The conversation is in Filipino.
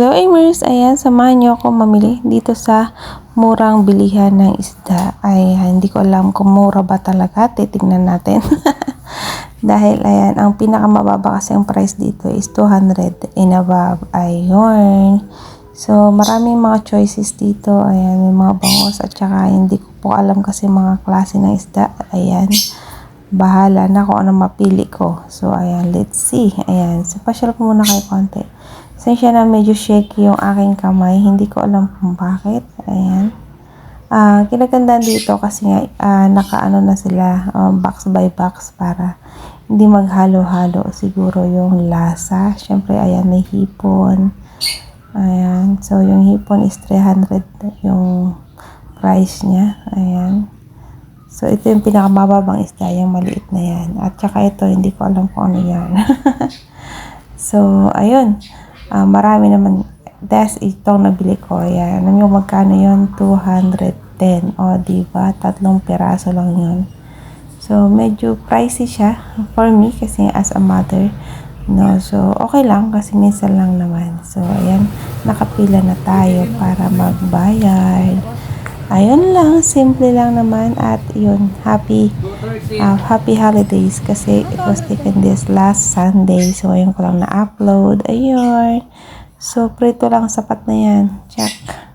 Hello Amers, ayan, samahan niyo ako mamili dito sa murang bilihan ng isda. Ay, hindi ko alam kung mura ba talaga, titingnan natin. Dahil ayan, ang pinakamababa kasi ang price dito is 200 and above. Ayun. So, maraming mga choices dito. Ayan, may mga bangos at saka hindi ko po alam kasi mga klase ng isda. Ayan. Bahala na kung ano mapili ko. So, ayan, let's see. Ayan, so pasyal ko muna kayo konti. Sensya na medyo shaky yung aking kamay. Hindi ko alam kung bakit. Ayan. Ah, kinagandaan dito kasi nga ah, nakaano na sila um, box by box para hindi maghalo-halo siguro yung lasa. Syempre ayan may hipon. Ayan. So yung hipon is 300 yung price niya. Ayan. So ito yung pinakamababang isda, yung maliit na yan. At saka ito, hindi ko alam kung ano yan. so, ayun. Ah, marami naman. That's itong nabili ko. Ayan. Alam nyo magkano yun? 210. O, diba? Tatlong piraso lang yun. So, medyo pricey siya for me kasi as a mother. No, so okay lang kasi minsan lang naman. So, ayan, nakapila na tayo para magbayad. Ayun lang, simple lang naman at yun, happy uh, happy holidays kasi it was taken this last Sunday. So, ayun ko lang na-upload. Ayun. So, prito lang sapat na yan. Check.